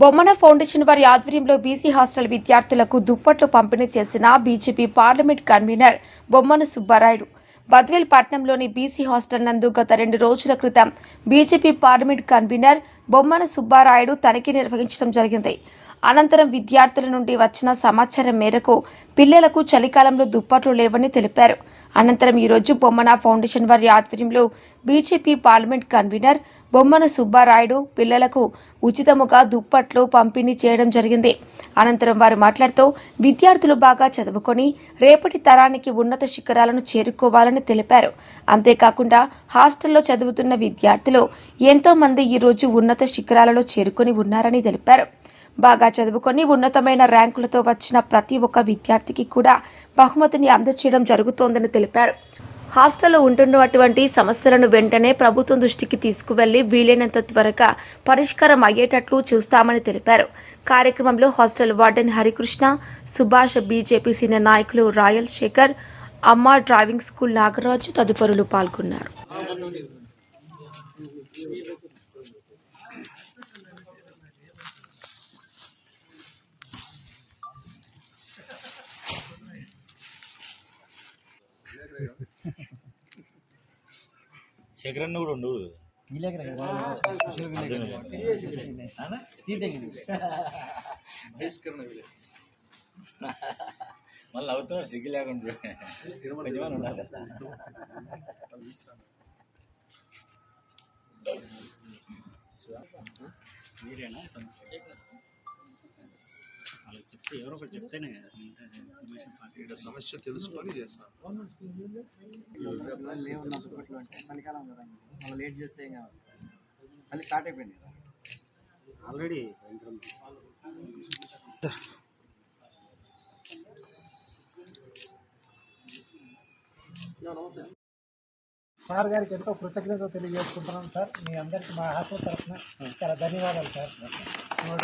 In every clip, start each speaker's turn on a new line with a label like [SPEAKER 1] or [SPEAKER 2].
[SPEAKER 1] Bommana foundation వారి ఆధ్వర్యంలో BC hostel విద్యార్థులకు దుప్పట్లు పంపిణీ చేసిన BJP parliament convenor Bommana Subbarayudu. Badvel పట్నంలోని BC hostel నందు గత రెండు రోజుల క్రితం BJP parliament convenor Bommana Subbarayudu తనిఖీ నిర్వహించడం జరిగింది. అనంతరం విద్యార్థుల నుండి వచ్చిన సమాచారం మేరకు పిల్లలకు చలికాలంలో దుప్పట్లు లేవని తెలిపారు. అనంతరం ఈరోజు బొమ్మన ఫౌండేషన్ వారి ఆధ్వర్యంలో BJP parliament convenor Bommana Subbarayudu పిల్లలకు ఉచితముగా దుప్పట్లు పంపిణీ చేయడం జరిగింది. అనంతరం వారు మాట్లాడుతూ విద్యార్థులు బాగా చదువుకొని రేపటి తరానికి ఉన్నత శిఖరాలను చేరుకోవాలని తెలిపారు. అంతేకాకుండా హాస్టల్లో చదువుతున్న విద్యార్థులు ఎంతోమంది ఈరోజు ఉన్నత శిఖరాలలో చేరుకొని ఉన్నారని తెలిపారు. బాగా చదువుకొని ఉన్నతమైన ర్యాంకులతో వచ్చిన ప్రతి ఒక్క విద్యార్థికి కూడా బహుమతిని అందచేయడం జరుగుతోందని తెలిపారు. హాస్టల్లో ఉంటున్నటువంటి సమస్యలను వెంటనే ప్రభుత్వం దృష్టికి తీసుకువెళ్ళి వీలైనంత త్వరగా పరిష్కారం అయ్యేటట్లు చూస్తామని తెలిపారు. కార్యక్రమంలో hostel warden Harikrishna Subhash BJP senior నాయకులు royal Shekhar Amma driving school Nagaraju తదుపరులు పాల్గొన్నారు.
[SPEAKER 2] శేఖరన్న కూడా ఉండు. మళ్ళీ అవుతున్నాడు సిగ్గు లేకుండా కొంచెమని ఉండాలి
[SPEAKER 3] మీరేనా? సమస్య వాళ్ళకి చెప్తే ఎవరో ఒకటి చెప్తేనే కదా ఇన్ఫర్మేషన్
[SPEAKER 4] ఇక్కడ సమస్య తెలుసుకొని చేస్తాను.
[SPEAKER 5] లేవున్న దుప్పట్లు అంటే చలికాలం కదా మళ్ళీ లేట్ చేస్తే చలి స్టార్ట్ అయిపోయింది కదా.
[SPEAKER 3] ఆల్రెడీ
[SPEAKER 6] సార్ గారికి ఎంతో కృతజ్ఞత తెలియజేసుకుంటున్నాం సార్. మీ అందరికీ మా హాస్టల్ తరఫున చాలా ధన్యవాదాలు సార్. మా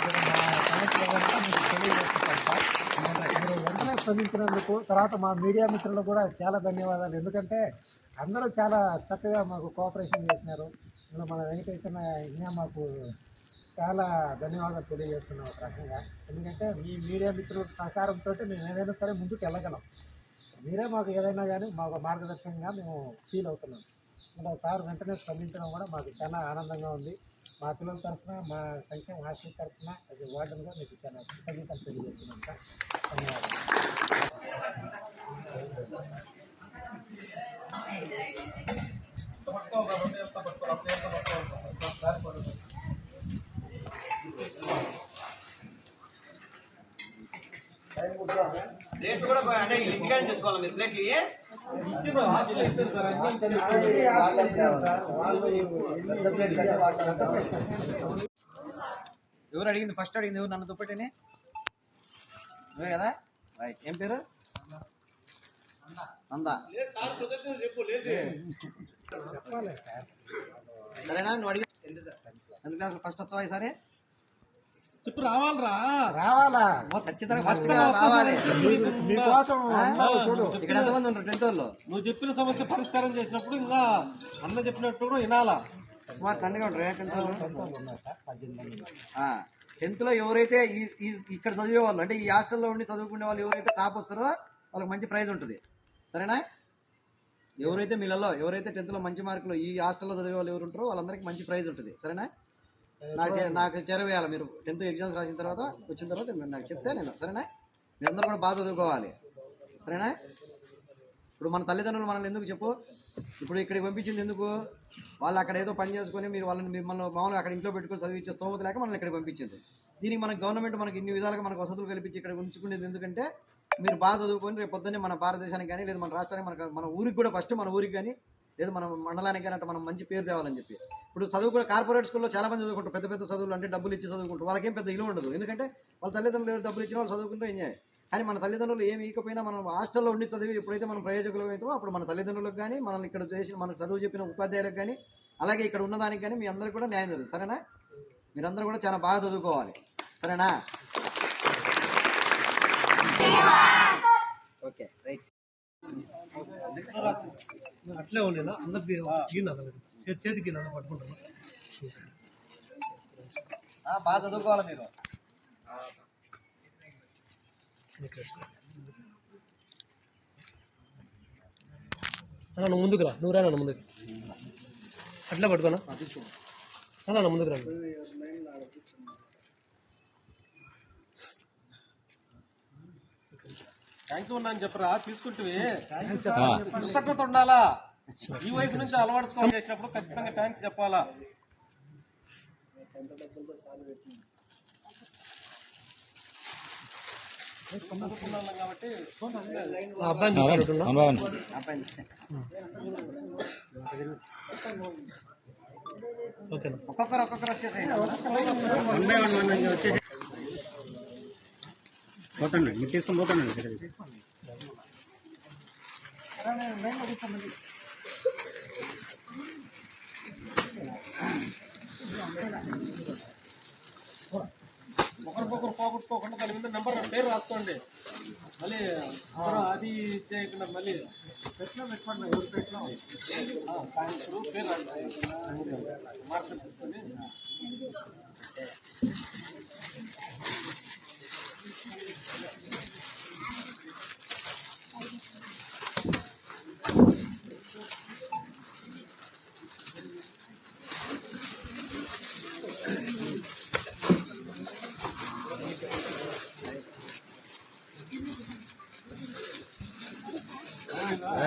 [SPEAKER 6] మీకు తెలియజేస్తున్నాం సార్ మీరు వెంటనే స్పందించినందుకు తర్వాత మా మీడియా మిత్రులకు కూడా చాలా ధన్యవాదాలు. ఎందుకంటే అందరూ చాలా చక్కగా మాకు కోఆపరేషన్ చేసినారు. ఇందులో మన వెంకటేశ్వర ఇంకా మాకు చాలా ధన్యవాదాలు తెలియజేస్తున్నాం ఒక రకంగా ఎందుకంటే మీ మీడియా మిత్రుల సహకారంతో మేము ఏదైనా సరే ముందుకు వెళ్ళగలం. మీరే మాకు ఏదైనా కానీ మాకు మార్గదర్శకంగా మేము ఫీల్ అవుతున్నాం. సార్ వెంటనే స్పందించడం కూడా మాకు చాలా ఆనందంగా ఉంది. మా పిల్లల తరఫున మా సంక్షేమ హాస్టల్ తరఫున అది వార్డెన్గా మీకు చాలా కృతజ్ఞతలు తెలియజేస్తున్నాం సార్. ధన్యవాదాలు.
[SPEAKER 5] ప్లేట్లు కూడా అంటే ఇంటికాడ తెచ్చుకోవాలి మీరు? ప్లేట్లు ఇవి? ఎవరు అడిగింది? ఫస్ట్ అడిగింది ఎవరు? నన్ను దుప్పటిని? నువ్వే కదా? రైట్ ఏం పేరు? నందా.
[SPEAKER 6] చెప్పాలి సార్.
[SPEAKER 5] సరేనా? నువ్వు అడిగి ఎందుకు ఫస్ట్ వచ్చావా ఈసారి?
[SPEAKER 3] ఇప్పుడు రావాలరా.
[SPEAKER 6] రావాలా?
[SPEAKER 5] ఖచ్చితంగా ఫస్ట్ రావాలి.
[SPEAKER 6] మీకు- మీకోసం అందరూ చూడు.
[SPEAKER 5] ఇక్కడ ఎంతమంది ఉంటారు టెన్త్ వాళ్ళు?
[SPEAKER 3] నువ్వు చెప్పిన సమస్య పరిష్కారం చేసినప్పుడు ఇంకా అన్న చెప్పినట్టు కూడా వినాలా?
[SPEAKER 5] సుమారు తండ్రిగా ఉంటారు టెన్త్ వాళ్ళు. టెన్త్లో ఎవరైతే ఇక్కడ చదివే వాళ్ళు అంటే ఈ హాస్టల్లో ఉండి చదువుకునే వాళ్ళు ఎవరైతే టాప్ వస్తారో వాళ్ళకి మంచి ప్రైజ్ ఉంటుంది. సరేనా? ఎవరైతే మీలలో ఎవరైతే టెన్త్లో మంచి మార్కులు ఈ హాస్టల్లో చదివే వాళ్ళు ఎవరు ఉంటారో వాళ్ళందరికీ మంచి ప్రైజ్ ఉంటుంది. సరేనా? నాకు చే- నాకు చేరవేయాలి మీరు. టెన్త్ ఎగ్జామ్స్ రాసిన తర్వాత వచ్చిన తర్వాత మీరు నాకు చెప్తే నేను సరేనా? మీరందరూ కూడా బాగా చదువుకోవాలి. సరేనా? ఇప్పుడు మన తల్లిదండ్రులు మనల్ని ఎందుకు చెప్పు? ఇప్పుడు ఇక్కడికి పంపించింది ఎందుకు? వాళ్ళు అక్కడ ఏదో పని చేసుకొని మీరు వాళ్ళని మిమ్మల్ని మామూలుగా అక్కడ ఇంట్లో పెట్టుకొని చదివించే స్తోమత లేక మనల్ని ఇక్కడికి పంపించింది. దీనికి మన గవర్నమెంట్ మనకి ఇన్ని విధాలుగా మనకు వసతులు కల్పించి ఇక్కడ ఉంచుకునేది ఎందుకంటే మీరు బాగా చదువుకొని రేపు పొద్దున్నే మన భారతదేశానికి కానీ లేదు మన రాష్ట్రానికి మన మన ఊరికి కూడా ఫస్ట్ మన ఊరికి కానీ లేదా మన మండలానికి కానీ అంటే మనం మంచి పేరు తేవాలని చెప్పి. ఇప్పుడు చదువు కూడా కార్పొరేట్ స్కూల్లో చాలా మంది చదువుకుంటారు. పెద్ద పెద్ద చదువులు అంటే డబ్బులు ఇచ్చి చదువుకుంటారు. వాళ్ళకేం పెద్ద ఇల్లు ఉండదు. ఎందుకంటే వాళ్ళ తల్లిదండ్రులు ఏదో డబ్బులు ఇచ్చిన వాళ్ళు చదువుకుంటే ఎంజాయ్ కానీ మన తల్లిదండ్రులు ఏమి ఇకపోయినా మనం హాస్టల్లో ఉండి చదివి ఎప్పుడైతే మనం ప్రయోజకులు అవుతామో అప్పుడు మన తల్లిదండ్రులకు కానీ మనల్ని ఇక్కడ చేసిన మనకు చదువు చెప్పిన ఉపాధ్యాయులకు కానీ అలాగే ఇక్కడ ఉన్నదానికి కానీ మీ అందరికీ కూడా న్యాయం జరుగుతుంది. సరేనా? మీరందరూ కూడా చాలా బాగా చదువుకోవాలి. సరేనా? Okay right.
[SPEAKER 3] అట్లే ఉండేనా? అందరికి గీన చేతి చేతికి నన్ను పట్టుకుంటాను.
[SPEAKER 5] బాగా చదువుకోవాలి మీరు.
[SPEAKER 3] అన్న ముందుకు రా. నువ్వు రా నన్ను ముందుకు. అట్లా పట్టుకోనా? అన్న ముందుకు రా. థ్యాంక్ యూ ఉన్నాను చెప్పరా? తీసుకుంటే కృతజ్ఞత ఉండాలా? ఈ వయసు నుంచి అలవాటుకోవాలి చేసినప్పుడు ఖచ్చితంగా థ్యాంక్స్ చెప్పాలా? కాబట్టి
[SPEAKER 5] ఒక్కొక్కరు ఒక్కొక్కరు వచ్చేసేయండి.
[SPEAKER 2] పోతాండి మీరు తీసుకొని పోతాండి ఇక్కడికి.
[SPEAKER 3] ఒకరికొకరు పోగొట్టుకోకుండా దాని మీద నెంబర్ పేరు రాసుకోండి మళ్ళీ అది చేయకుండా మళ్ళీ పెట్టినా పెట్టుకోండి ఎవరు పెట్టినా పేరు రాసుకోండి మార్కెట్ తీసుకొని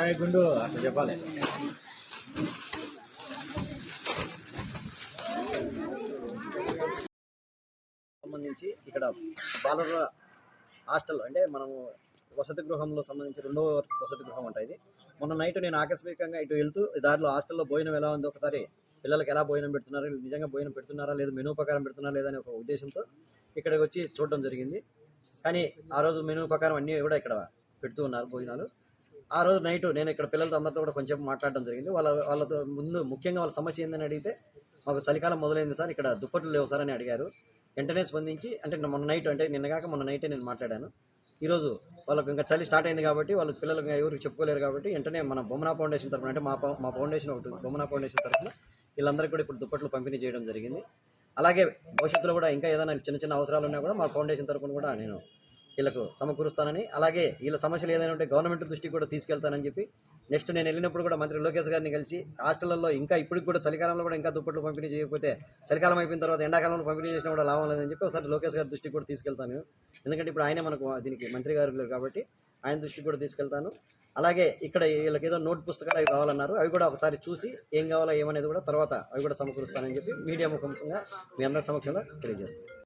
[SPEAKER 2] ఏయ్ గుండు చెప్పాలి.
[SPEAKER 5] సంబంధించి ఇక్కడ బాలర హాస్టల్ అంటే మనము వసతి గృహంలో సంబంధించి రెండవ వసతి గృహం అంట ఇది. మొన్న నైట్ నేను ఆకస్మికంగా ఇటు వెళ్తూ దారిలో హాస్టల్లో భోజనం ఎలా ఉందో ఒకసారి పిల్లలకి ఎలా భోజనం పెడుతున్నారు నిజంగా భోజనం పెడుతున్నారా లేదా మెనూ ప్రకారం పెడుతున్నారా లేదని ఒక ఉద్దేశంతో ఇక్కడికి వచ్చి చూడడం జరిగింది. కానీ ఆ రోజు మెనూ ప్రకారం అన్నీ కూడా ఇక్కడ పెడుతూ ఉన్నారు భోజనాలు. ఆ రోజు నైట్ నేను ఇక్కడ పిల్లలతో అందరితో కూడా కొంచెం మాట్లాడడం జరిగింది. వాళ్ళ వాళ్ళతో ముందు ముఖ్యంగా వాళ్ళ సమస్య ఏందని అడిగితే మాకు చలికాలం మొదలైంది సార్ ఇక్కడ దుప్పట్లు లేవు సార్ అని అడిగారు. వెంటనే స్పందించి అంటే మొన్న నైట్ అంటే నిన్నగాక మొన్న నైటే నేను మాట్లాడాను. ఈరోజు వాళ్ళకి ఇంకా చలి స్టార్ట్ అయింది కాబట్టి వాళ్ళ పిల్లలకు ఎవరికి చెప్పుకోలేరు కాబట్టి వెంటనే మన బొమ్మనా ఫౌండేషన్ తరఫున అంటే మా మా ఫౌండేషన్ ఒకటి బొమ్మనా ఫౌండేషన్ తరఫున వీళ్ళందరికీ కూడా ఇప్పుడు దుప్పట్లు పంపిణీ చేయడం జరిగింది. అలాగే భవిష్యత్తులో కూడా ఇంకా ఏదైనా చిన్న చిన్న అవసరాలు ఉన్నా కూడా మా ఫౌండేషన్ తరఫున కూడా నేను వీళ్ళకు సమకూరుస్తానని అలాగే వీళ్ళ సమస్యలు ఏదైనా ఉంటే గవర్నమెంట్ దృష్టికి కూడా తీసుకెళ్తానని చెప్పి నెక్స్ట్ నేను వెళ్ళినప్పుడు కూడా మంత్రి లోకేష్ గారిని కలిసి హాస్టల్లో ఇంకా ఇప్పటికి కూడా చలికాలంలో కూడా ఇంకా దుప్పట్లు పంపిణీ చేయకపోతే చలికాలం అయిపోయిన తర్వాత ఎండాకాలంలో పంపిణీ చేసినా కూడా లాభం లేదని చెప్పి ఒకసారి లోకేష్ గారి దృష్టికి కూడా తీసుకెళ్తాను. ఎందుకంటే ఇప్పుడు ఆయనే మనకు దీనికి మంత్రి గారు కాబట్టి ఆయన దృష్టికి కూడా తీసుకెళ్తాను. అలాగే ఇక్కడ వీళ్ళకి ఏదో నోట్ పుస్తకాలు అవి కావాలన్నారు అవి కూడా ఒకసారి చూసి ఏం కావాలో ఏమనేది కూడా తర్వాత అవి కూడా సమకూరుస్తానని చెప్పి మీడియా ముఖంగా మీ అందరి సమక్షంలో తెలియజేస్తాను